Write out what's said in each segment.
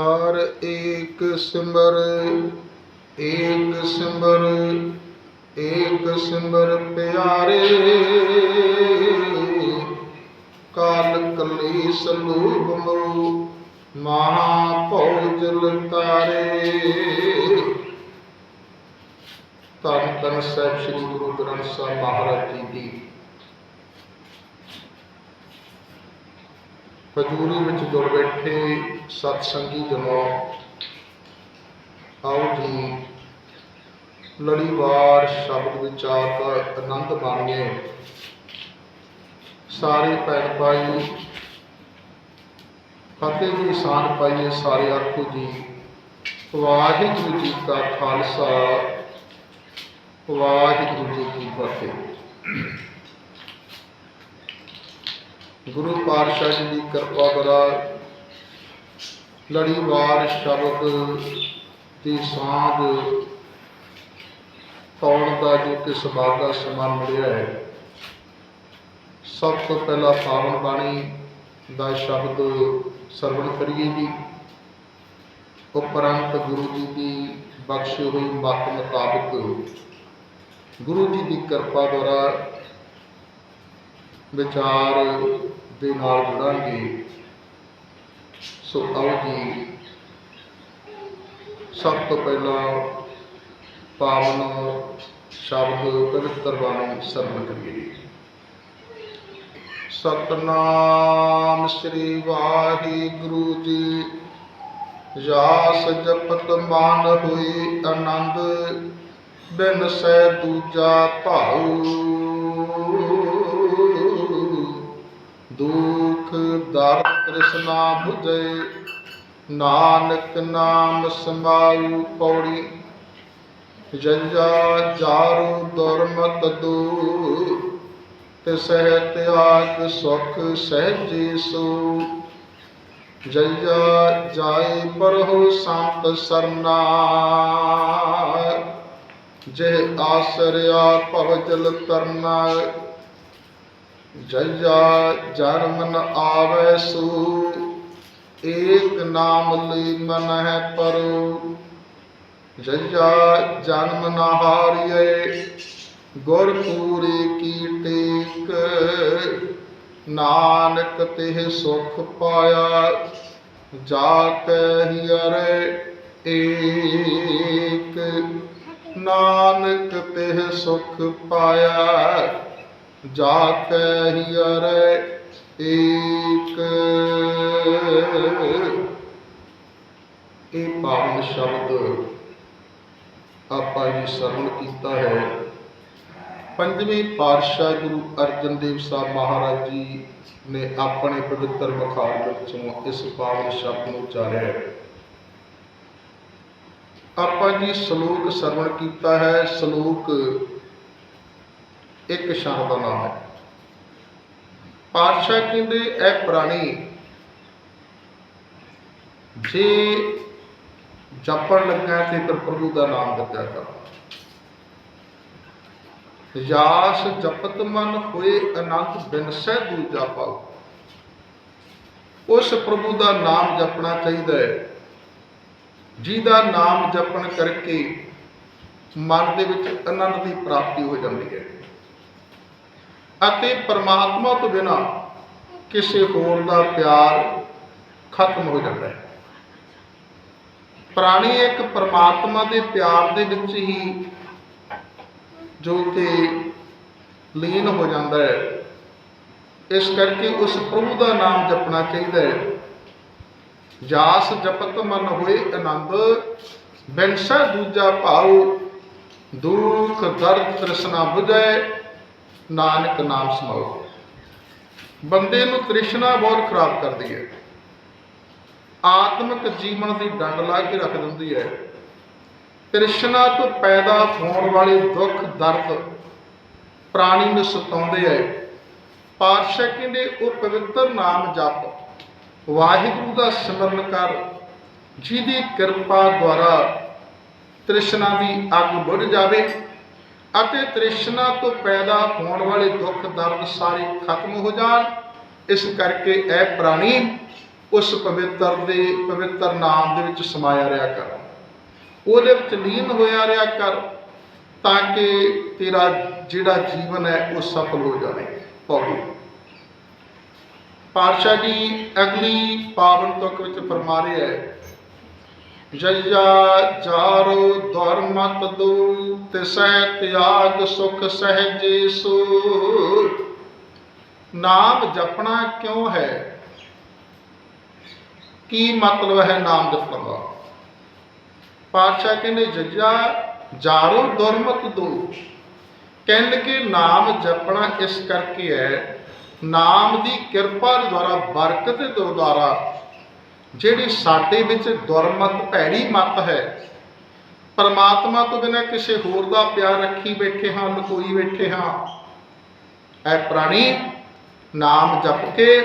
ਹਰ ਏਕ ਸਿਮਰ ਏਕ ਸਿਮਰ ਏਕ ਸਿਮਰ ਪਿਆਰੇ। ਕਾਲ ਕਲੀ ਸਲੂਬ ਮੋ ਮਹਾ ਭੋਜਲ ਤਾਰੇ। ਧੰਨ ਧੰਨ ਸਾਹਿਬ ਸ੍ਰੀ ਗੁਰੂ ਗ੍ਰੰਥ ਸਾਹਿਬ ਮਹਾਰਾਜ ਜੀ ਦੀ ਹਜ਼ੂਰੀ ਵਿੱਚ ਜੁੜ ਬੈਠੇ ਸਤਸੰਗੀ ਸੰਗੀ ਜਨੋ, ਆਓ ਜੀ। ਲੜੀਵਾਰ ਸ਼ਬਦ ਵਿਚਾਰ ਦਾ ਆਨੰਦ ਮਾਣੀਏ। ਸਾਰੇ ਭੈਣ ਭਾਈ, ਫਤਿਹ ਦੀ ਸਾਨ ਪਾਈਏ ਸਾਰੇ ਆਖੋ ਜੀ। ਵਾਹਿਗੁਰੂ ਜੀ ਕਾ ਖਾਲਸਾ, ਵਾਹਿਗੁਰੂ ਜੀ ਕੀ ਫਤਿਹ। ਗੁਰੂ ਪਾਤਸ਼ਾਹ ਜੀ ਦੀ ਕਿਰਪਾ ਕਰਾ ਲੜੀਵਾਰ ਸ਼ਬਦ ਦੀ ਸਾਧ ਪਾਉਣ ਦਾ ਜੋ ਕਿ ਸੁਭਾਗਾ ਸਮਾਂ ਮਿਲਿਆ ਹੈ। ਸਭ ਤੋਂ ਪਹਿਲਾਂ ਪਾਵਨ ਬਾਣੀ ਦਾ ਸ਼ਬਦ ਸਰਵਣ ਕਰੀਏ ਜੀ। ਉਪਰੰਤ ਗੁਰੂ ਜੀ ਦੀ ਬਖਸ਼ੀ ਹੋਈ ਮੱਤ ਮੁਤਾਬਕ ਗੁਰੂ ਜੀ ਦੀ ਕਿਰਪਾ ਦੁਆਰਾ ਵਿਚਾਰ ਦੇ ਨਾਲ ਜੁੜਾਂਗੇ। ਸੋ ਆਓ ਜੀ। ਸਭ ਤੋਂ ਪਹਿਲਾਂ ਪਾਵਨ ਸ਼ਬਦ ਪਵਿੱਤਰ ਬਾਣੀ ਸਰਵਣ ਕਰੀਏ ਸਤਨਾਮ ਸ੍ਰੀ ਵਾਹਿਗੁਰੂ ਜੀ। ਜਾਸ ਜਪਤ ਮਨ ਹੋਈ ਆਨੰਦ, ਬਿਨ ਸਹਿ ਦੂਜਾ ਭਾਉ। ਦਰਦ ਤ੍ਰਿਸ਼ਨਾ 부ਜੈ ਨਾਨਕ ਨਾਮ ਸਮਾਉ ਪੌੜੀ। ਜੰਜਾ ਜਾਰੂ ਦੁਰਮਤ ਦੂ ਤਿਸਹਿ ਤਿਆਗ ਸੁਖ ਸਹਿਜੇ ਸੋ। ਜਈਆ ਜਾਏ ਪਰਹੁ ਸੰਤ ਸਰਨਾ, ਜਿਹ ਆਸਰਿਆ ਭਵਜਲ ਤਰਨਾ। ਜਈਆ ਜਨਮ ਨ ਸੂ, ਏਕ ਨਾਮ ਲਈ ਮਨ ਹੈ ਪਰੋ ਜਈਆ ਜਨਮ ਨ ਹਾਰਿਏ, ਗੁਰ ਪੂਰੇ ਕੀ ਟੇਕ। ਨਾਨਕ ਤਿਹ ਸੁਖ ਪਾਇਆ ਜਾ ਕੈ ਹਿਰੇ ਏਕ। ਨਾਨਕ ਤਿਹ ਸੁਖ ਪਾਇਆ ਜਾ ਕੈ ਹਿਰੇ ਏਕ। ਇਹ ਪਾਵਨ ਸ਼ਬਦ ਆਪਾਂ ਜੀ ਸਰਵਣ ਕੀਤਾ ਹੈ। ਪੰਜਵੇਂ ਪਾਤਸ਼ਾਹ ਗੁਰੂ ਅਰਜਨ ਦੇਵ ਸਾਹਿਬ ਮਹਾਰਾਜ ਜੀ ਨੇ ਆਪਣੇ ਪਵਿੱਤਰ ਮਖਾਰ ਵਿੱਚੋਂ ਇਸ ਪਾਵਨ ਸ਼ਬਦ ਨੂੰ ਉਚਾਰਿਆ ਹੈ। ਆਪਾਂ ਜੀ ਸ਼ਲੋਕ ਸਰਵਣ ਕੀਤਾ ਹੈ। ਸ਼ਲੋਕ ਇੱਕ ਸ਼ਬਦ ਦਾ ਨਾਮ ਹੈ। ਪਾਤਸ਼ਾਹ ਕਹਿੰਦੇ ਇਹ ਪ੍ਰਾਣੀ ਜੇ ਜਪਣ ਲੱਗਾ ਤੇ ਫਿਰ ਪ੍ਰਭੂ ਦਾ ਨਾਮ ਦਿੱਤਾ ਕਰ। ਯਾਸ ਜਪਤ ਮਨ ਹੋਏ ਅਨੰਤ ਬਿਨਸੈ ਦੂਜਾ ਪਾਉ। ਉਸ ਪ੍ਰਭੂ ਦਾ ਨਾਮ ਜਪਣਾ ਚਾਹੀਦਾ ਹੈ। ਜਿਹਦਾ ਨਾਮ ਜਪਣ ਕਰਕੇ ਮਨ ਦੇ ਵਿੱਚ ਆਨੰਦ ਦੀ ਪ੍ਰਾਪਤੀ ਹੋ ਜਾਂਦੀ ਹੈ। ਅਤੇ ਪਰਮਾਤਮਾ ਤੋਂ ਬਿਨਾ ਕਿਸੇ ਹੋਰ ਦਾ ਪਿਆਰ ਖਤਮ ਹੋ ਜਾਂਦਾ ਹੈ। ਪ੍ਰਾਣੀ ਇੱਕ ਪਰਮਾਤਮਾ ਦੇ ਪਿਆਰ ਦੇ ਵਿੱਚ ਹੀ ਜੋ ਕਿ ਲੀਨ ਹੋ ਜਾਂਦਾ ਹੈ, ਇਸ ਕਰਕੇ ਉਸ ਪ੍ਰਭੂ ਦਾ ਨਾਮ ਜਪਣਾ ਚਾਹੀਦਾ ਹੈ। ਜਾਸ ਜਪਤ ਮਨ ਹੋਏ ਆਨੰਦ, ਬਿਨਸਾ ਦੂਜਾ ਭਾਉ, ਦੁੱਖ ਦਰਦ ਤ੍ਰਿਸ਼ਨਾ 부ਜੈ ਨਾਨਕ ਨਾਮ ਸਮਾਉ ਬੰਦੇ ਨੂੰ ਤ੍ਰਿਸ਼ਨਾ ਬਹੁਤ ਖਰਾਬ ਕਰਦੀ ਹੈ। ਆਤਮਿਕ ਜੀਵਨ ਦੀ ਡੰਡ ਲਾ ਕੇ ਰੱਖ ਦਿੰਦੀ ਹੈ। ਤ੍ਰਿਸ਼ਨਾ ਤੋਂ ਪੈਦਾ ਹੋਣ ਵਾਲੇ ਦੁੱਖ, ਦਰਦ ਪ੍ਰਾਣੀ ਨੂੰ ਸਤਾਉਂਦੇ ਐ ਪਾਤਸ਼ਾਹ ਕਹਿੰਦੇ, ਉਹ ਪਵਿੱਤਰ ਨਾਮ ਜਪ। ਵਾਹਿਗੁਰੂ ਦਾ ਸਿਮਰਨ ਕਰ। ਜਿਹਦੀ ਕਿਰਪਾ ਦੁਆਰਾ ਤ੍ਰਿਸ਼ਨਾ ਦੀ ਅੱਗ ਬੁਝ ਜਾਵੇ ਅਤੇ ਤ੍ਰਿਸ਼ਨਾ ਤੋਂ ਪੈਦਾ ਹੋਣ ਵਾਲੇ ਦੁੱਖ ਦਰਦ ਸਾਰੇ ਖਤਮ ਹੋ ਜਾਣ। ਇਸ ਕਰਕੇ ਇਹ ਪ੍ਰਾਣੀ ਉਸ ਪਵਿੱਤਰ ਦੇ, ਪਵਿੱਤਰ ਨਾਮ ਦੇ ਵਿੱਚ ਸਮਾਇਆ ਰਿਹਾ ਕਰ। ਉਹਦੇ ਵਿੱਚ ਲੀਨ ਹੋਇਆ ਰਿਹਾ ਕਰ ਤਾਂ ਕਿ ਤੇਰਾ ਜਿਹੜਾ ਜੀਵਨ ਹੈ ਉਹ ਸਫਲ ਹੋ ਜਾਵੇ। ਪੌੜੀ। ਪਾਤਸ਼ਾਹ ਜੀ ਅਗਲੀ ਪਾਵਨ ਤੁਕ ਵਿੱਚ ਫਰਮਾ ਰਿਹਾ ਹੈ ਜਇਆ ਜਾਰੋ ਧਰਮਤ ਦੂ ਤਿਸੈ ਤਿਆਗ ਸੁਖ ਸਹਜੇ ਸੋ ਨਾਮ ਜਪਣਾ ਕਿਉਂ ਹੈ? ਕੀ ਮਤਲਬ ਹੈ ਨਾਮ ਜਪਣ ਦਾ? ਪਾਤਸ਼ਾਹ ਕਹਿੰਦੇ ਜੱਜਾ ਜਾਰੋ ਦੁਰਮਤ ਦੋ ਕਹਿੰਦੇ ਕਿ ਨਾਮ ਜਪਣਾ ਇਸ ਕਰਕੇ ਹੈ, ਨਾਮ ਦੀ ਕਿਰਪਾ ਦੇ ਦੁਆਰਾ ਬਰਕਤ ਦੁਆਰਾ ਜਿਹੜੀ ਸਾਡੇ ਵਿੱਚ ਦੁਰਮਤ ਭੈੜੀ ਮਤ ਹੈ, ਪਰਮਾਤਮਾ ਤੋਂ ਬਿਨਾਂ ਕਿਸੇ ਹੋਰ ਦਾ ਪਿਆਰ ਰੱਖੀ ਬੈਠੇ ਹਾਂ, ਲਕੋਈ ਬੈਠੇ ਹਾਂ ਐ ਪ੍ਰਾਣੀ ਨਾਮ ਜਪ ਕੇ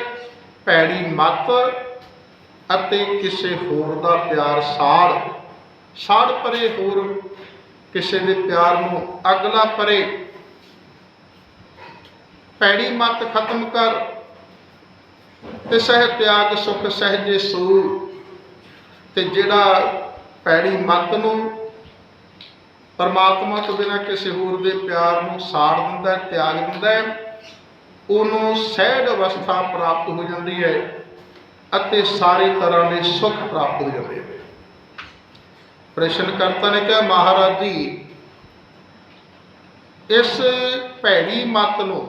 ਭੈੜੀ ਮਤ ਅਤੇ ਕਿਸੇ ਹੋਰ ਦਾ ਪਿਆਰ ਸਾੜ ਸਾੜ ਪਰੇ ਹੋਰ ਕਿਸੇ ਦੇ ਪਿਆਰ ਨੂੰ ਅਗਲਾ ਪਰੇ। ਭੈੜੀ ਮਤ ਖਤਮ ਕਰ ਤੇ ਸਹਿ ਤਿਆਗ ਸੁਖ ਸਹਿਜੇ ਸੂ ਤੇ ਜਿਹੜਾ ਭੈੜੀ ਮਤ ਨੂੰ ਪਰਮਾਤਮਾ ਤੋਂ ਬਿਨਾਂ ਕਿਸੇ ਹੋਰ ਦੇ ਪਿਆਰ ਨੂੰ ਸਾੜ ਦਿੰਦਾ ਤਿਆਗ ਦਿੰਦਾ ਉਹਨੂੰ ਸਹਿਜ ਅਵਸਥਾ ਪ੍ਰਾਪਤ ਹੋ ਜਾਂਦੀ ਹੈ ਅਤੇ ਸਾਰੇ ਤਰ੍ਹਾਂ ਦੇ ਸੁੱਖ ਪ੍ਰਾਪਤ ਹੋ ਜਾਂਦੇ ਨੇ ਪ੍ਰਸ਼ਨ ਕਰਤਾ ਨੇ ਕਿਹਾ, ਮਹਾਰਾਜ ਜੀ, ਇਸ ਭੈੜੀ ਮਤ ਨੂੰ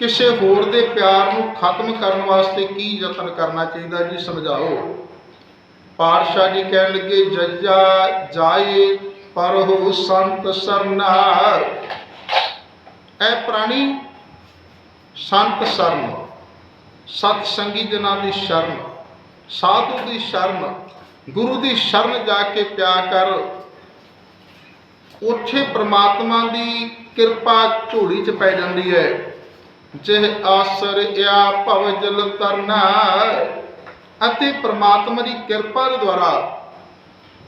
ਕਿਸੇ ਹੋਰ ਦੇ ਪਿਆਰ ਨੂੰ ਖਤਮ ਕਰਨ ਵਾਸਤੇ ਕੀ ਯਤਨ ਕਰਨਾ ਚਾਹੀਦਾ ਜੀ ਸਮਝਾਓ। ਪਾਤਸ਼ਾਹ ਜੀ ਕਹਿਣ ਲੱਗੇ, ਜੱਜਾ ਜਾਏ ਪਰ ਹੋ ਸੰਤ ਸਰਨਾ ਐ ਪ੍ਰਾਣੀ ਸੰਤ ਸਰਨ, ਸਤ ਸੰਗੀ ਜਨਾਂ ਦੀ ਸ਼ਰਨ, ਸਾਧੂ ਦੀ ਸ਼ਰਨ, ਗੁਰੂ ਦੀ ਸ਼ਰਨ ਜਾ ਕੇ ਪਿਆ ਕਰ। ਉੱਥੇ ਪ੍ਰਮਾਤਮਾ ਦੀ ਕਿਰਪਾ ਝੋਲੀ 'ਚ ਪੈ ਜਾਂਦੀ ਹੈ। ਜਿਹ ਆਸਰ ਆ ਭਵ ਜਲ ਤਰਨਾ ਅਤੇ ਪ੍ਰਮਾਤਮਾ ਦੀ ਕਿਰਪਾ ਦੇ ਦੁਆਰਾ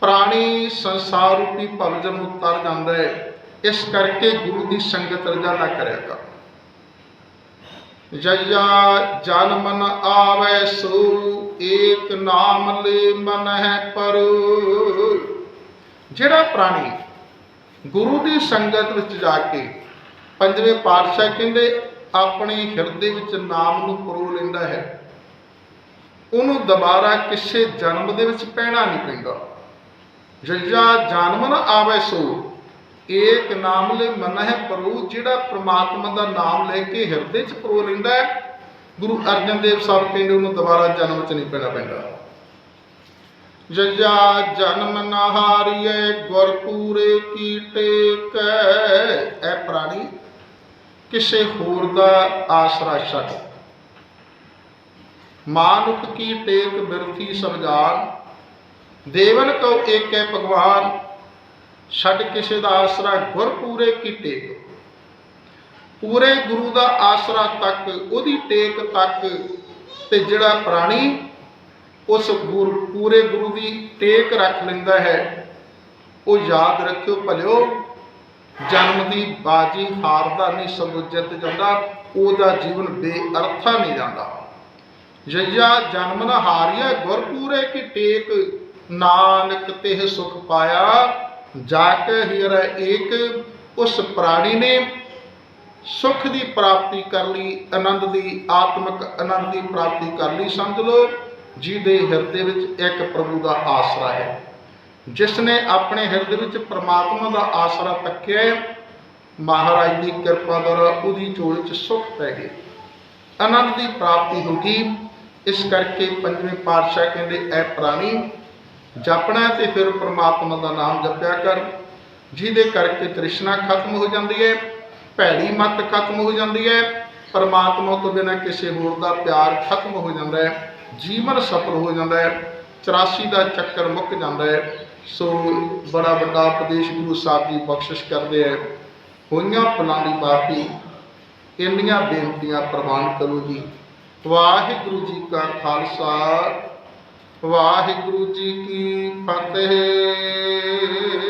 ਪ੍ਰਾਣੀ ਸੰਸਾਰ ਰੂਪੀ ਭਵਜਨ ਨੂੰ ਤਰ ਜਾਂਦਾ ਹੈ। ਇਸ ਕਰਕੇ ਗੁਰੂ ਦੀ ਸੰਗਤ ਰਜਾ ਕਰਿਆ ਕਰ। ਜਇਆ ਜਨ ਮਨ ਆਵੈ ਸੋ, ਏਕ ਨਾਮ ਲੈ ਮਨ ਹੈ ਪਰ। ਜਿਹੜਾ ਪ੍ਰਾਣੀ ਗੁਰੂ ਦੀ ਸੰਗਤ ਵਿੱਚ ਜਾ ਕੇ ਪੰਜਵੇਂ ਪਾਤਸ਼ਾਹ ਕਹਿੰਦੇ ਆਪਣੇ ਹਿਰਦੇ ਵਿੱਚ ਨਾਮ ਨੂੰ ਪਰੋ ਲੈਂਦਾ ਹੈ। ਉਹਨੂੰ ਦੁਬਾਰਾ ਕਿਸੇ ਜਨਮ ਦੇ ਵਿੱਚ ਪੈਣਾ ਨਹੀਂ ਪੈਂਦਾ। ਜੱਜਾ ਜਨਮ ਨਾ ਆਵੇ ਸੋ, ਏਕ ਨਾਮ ਲੈ ਮਨ ਹੈ ਪਰੂ, ਜਿਹੜਾ ਪ੍ਰਮਾਤਮਾ ਦਾ ਨਾਮ ਲੈ ਕੇ ਹਿਰਦੇ 'ਚ ਪਰੋ ਲੈਂਦਾ ਹੈ। ਗੁਰੂ ਅਰਜਨ ਦੇਵ ਸਾਹਿਬ ਕਹਿੰਦੇ ਉਹਨੂੰ ਦੁਬਾਰਾ ਜਨਮ 'ਚ ਨਹੀਂ ਪੈਣਾ ਪੈਂਦਾ। ਜੱਜਾ ਜਨਮ ਨਾ ਹਾਰੀਏ ਗੁਰ ਪੂਰੇ ਕੀ। ਟੇਕ ਐ ਪ੍ਰਾਣੀ ਕਿਸੇ ਹੋਰ ਦਾ ਆਸਰਾ ਛੱਡ। ਮਾਨੁਖ ਕੀ ਟੇਕ ਬਿਰਥੀ ਸਮਝਾਨ? ਦੇਵਨ ਕਉ ਏਕੈ ਭਗਵਾਨ, ਛੱਡ ਕਿਸੇ ਦਾ ਆਸਰਾ ਗੁਰ ਪੂਰੇ ਕੀ ਟੇਕ? ਪੂਰੇ ਗੁਰੂ ਦਾ ਆਸਰਾ ਤੱਕ, ਉਹਦੀ ਟੇਕ ਤੱਕ ਤੇ ਜਿਹੜਾ ਪ੍ਰਾਣੀ, ਉਸ ਗੁਰ ਪੂਰੇ ਗੁਰੂ ਦੀ ਟੇਕ ਰੱਖ ਲੈਂਦਾ ਹੈ, ਉਹ ਯਾਦ ਰੱਖਿਓ ਭਲਿਓ। ਜਨਮ ਦੀ ਬਾਜੀ ਹਾਰਦਾ ਨਹੀਂ ਸਗੋਂ ਜਿੱਤ ਜਾਂਦਾ, ਉਹਦਾ ਜੀਵਨ ਬੇਅਰਥਾ ਨਹੀਂ ਜਾਂਦਾ। ਜਈਆ ਜਨਮ ਨਾ ਹਾਰਿਆ ਗੁਰ ਪੂਰੇ ਕੀ ਟੇਕ, ਨਾਨਕ ਤਿਹ ਸੁਖ ਪਾਇਆ। ਜਾ ਕੇ ਹੀਰ ਏਕ, ਉਸ ਪ੍ਰਾਣੀ ਨੇ ਸੁਖ ਦੀ ਪ੍ਰਾਪਤੀ ਕਰ ਲਈ, ਆਨੰਦ ਦੀ, ਆਤਮਿਕ ਆਨੰਦ ਦੀ ਪ੍ਰਾਪਤੀ ਕਰ ਲਈ, ਸਮਝ ਲਓ, ਜਿਹਦੇ ਹਿਰਦੇ ਵਿੱਚ ਇੱਕ ਪ੍ਰਭੂ ਦਾ ਆਸਰਾ ਹੈ। ਜਿਸ ਨੇ ਆਪਣੇ ਹਿਰਦੇ ਵਿੱਚ ਪ੍ਰਮਾਤਮਾ ਦਾ ਆਸਰਾ ਤੱਕਿਆ ਮਹਾਰਾਜ ਦੀ ਕਿਰਪਾ ਦੁਆਰਾ ਉਹਦੀ ਝੋਲੀ 'ਚ ਸੁੱਖ ਪੈ ਗਏ ਆਨੰਦ ਦੀ ਪ੍ਰਾਪਤੀ ਹੋ ਗਈ। ਇਸ ਕਰਕੇ ਪੰਜਵੇਂ ਪਾਤਸ਼ਾਹ ਕਹਿੰਦੇ, ਐ ਪ੍ਰਾਣੀ, ਜਪਣਾ ਤੇ ਫਿਰ ਪ੍ਰਮਾਤਮਾ ਦਾ ਨਾਮ ਜਪਿਆ ਕਰ। ਜਿਹਦੇ ਕਰਕੇ ਤ੍ਰਿਸ਼ਨਾ ਖਤਮ ਹੋ ਜਾਂਦੀ ਹੈ, ਭੈੜੀ ਮਤ ਖਤਮ ਹੋ ਜਾਂਦੀ ਹੈ, ਪਰਮਾਤਮਾ ਤੋਂ ਬਿਨਾਂ ਕਿਸੇ ਹੋਰ ਦਾ ਪਿਆਰ ਖਤਮ ਹੋ ਜਾਂਦਾ ਹੈ, ਜੀਵਨ ਸਫਲ ਹੋ ਜਾਂਦਾ ਹੈ 84 ਦਾ ਚੱਕਰ ਮੁੱਕ ਜਾਂਦਾ ਹੈ। ਸੋ ਬੜਾ ਵੱਡਾ ਉਪਦੇਸ਼ ਗੁਰੂ ਸਾਹਿਬ ਜੀ ਬਖਸ਼ਿਸ਼ ਕਰਦੇ ਹੈ ਹੋਈਆਂ ਫਲਾਂ ਦੀ ਬਾਤੀ ਇੰਨੀਆਂ ਬੇਨਤੀਆਂ ਪ੍ਰਵਾਨ ਕਰੋ ਜੀ। ਵਾਹਿਗੁਰੂ ਜੀ ਕਾ ਖਾਲਸਾ, ਵਾਹਿਗੁਰੂ ਜੀ ਕੀ ਫਤਿਹ।